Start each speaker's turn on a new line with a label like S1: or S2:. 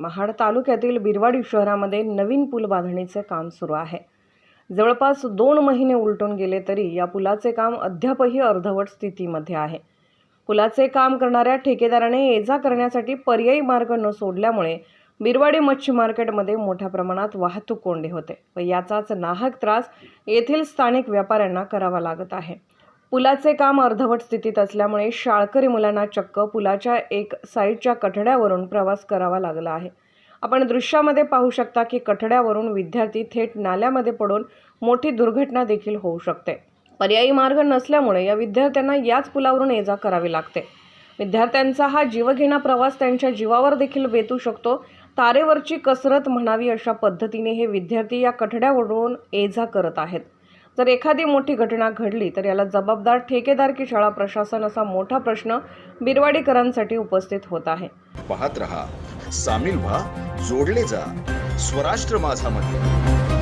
S1: महाड तालुक्यातील बिरवाडी शहरामध्ये नवीन पूल बांधणीचे काम सुरू आहे. जवळपास दोन महिने उलटून गेले तरी या पुलाचे काम अद्यापही अर्धवट स्थितीमध्ये आहे. पुलाचे काम करणाऱ्या ठेकेदाराने ये जा करण्यासाठी पर्यायी मार्ग न सोडल्यामुळे बिरवाडी मच्छी मार्केटमध्ये मोठ्या प्रमाणात वाहतूक कोंडी होते व याचाच नाहक त्रास येथील स्थानिक व्यापाऱ्यांना करावा लागत आहे. पुलाचे काम अर्धवट स्थितीत असल्यामुळे शाळकरी मुलांना चक्क पुलाच्या एक साईडच्या कठड्यावरून प्रवास करावा लागला आहे. आपण दृश्यामध्ये पाहू शकता की कठड्यावरून विद्यार्थी थेट नाल्यामध्ये पडून मोठी दुर्घटना देखील होऊ शकते. पर्यायी मार्ग नसल्यामुळे या विद्यार्थ्यांना याच पुलावरून ये जा करावी लागते. विद्यार्थ्यांचा हा जीवघेणा प्रवास त्यांच्या जीवावर देखील बेतू शकतो. तारेवरची कसरत म्हणावी अशा पद्धतीने हे विद्यार्थी या कठड्यावरून ये जा करत आहेत. जर एखादी मोठी घटना घडली तर याला जबाबदार ठेकेदार की शाळा प्रशासन असा मोठा प्रश्न बिरवाडीकरांसाठी उपस्थित होत आहे.
S2: पाहत रहा सामील व्हा जोडले जा स्वराष्ट्र माझा मध्ये